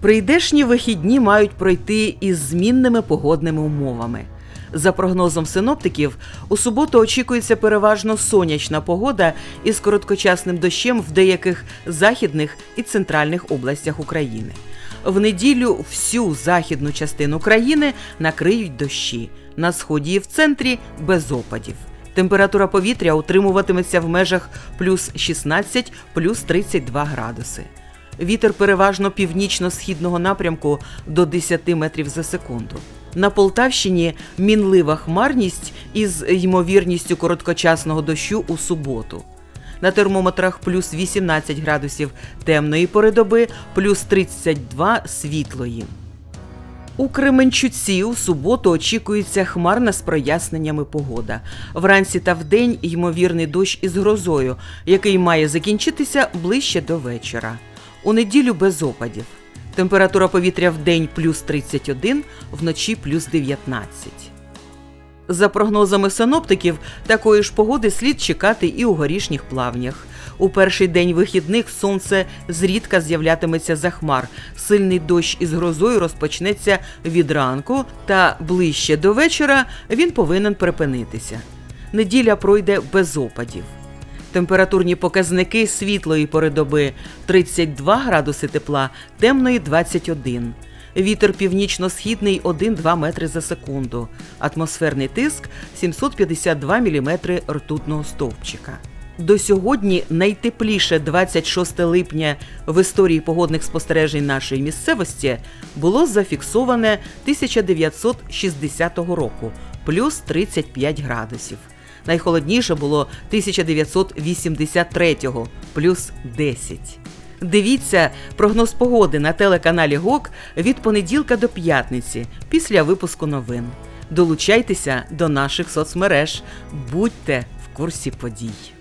Прийдешні вихідні мають пройти із змінними погодними умовами. За прогнозом синоптиків, у суботу очікується переважно сонячна погода із короткочасним дощем в деяких західних і центральних областях України. В неділю всю західну частину країни накриють дощі. На сході і в центрі без опадів. Температура повітря утримуватиметься в межах плюс 16, плюс 32 градуси. Вітер переважно північно-східного напрямку до 10 метрів за секунду. На Полтавщині мінлива хмарність із ймовірністю короткочасного дощу у суботу. На термометрах плюс 18 градусів темної пори доби, плюс 32 світлої. У Кременчуці у суботу очікується хмарна з проясненнями погода. Вранці та вдень ймовірний дощ із грозою, який має закінчитися ближче до вечора. У неділю без опадів. Температура повітря в день плюс 31, вночі плюс 19. За прогнозами синоптиків, такої ж погоди слід чекати і у горішніх плавнях. У перший день вихідних сонце зрідка з'являтиметься за хмар. Сильний дощ із грозою розпочнеться від ранку, та ближче до вечора він повинен припинитися. Неділя пройде без опадів. Температурні показники світлої пори доби 32 градуси тепла, темної 21. Вітер північно-східний 1-2 метри за секунду. Атмосферний тиск 752 міліметри ртутного стовпчика. До сьогодні найтепліше 26 липня в історії погодних спостережень нашої місцевості було зафіксоване 1960 року плюс 35 градусів. Найхолодніше було 1983-го плюс 10. Дивіться прогноз погоди на телеканалі ГОК від понеділка до п'ятниці після випуску новин. Долучайтеся до наших соцмереж, будьте в курсі подій.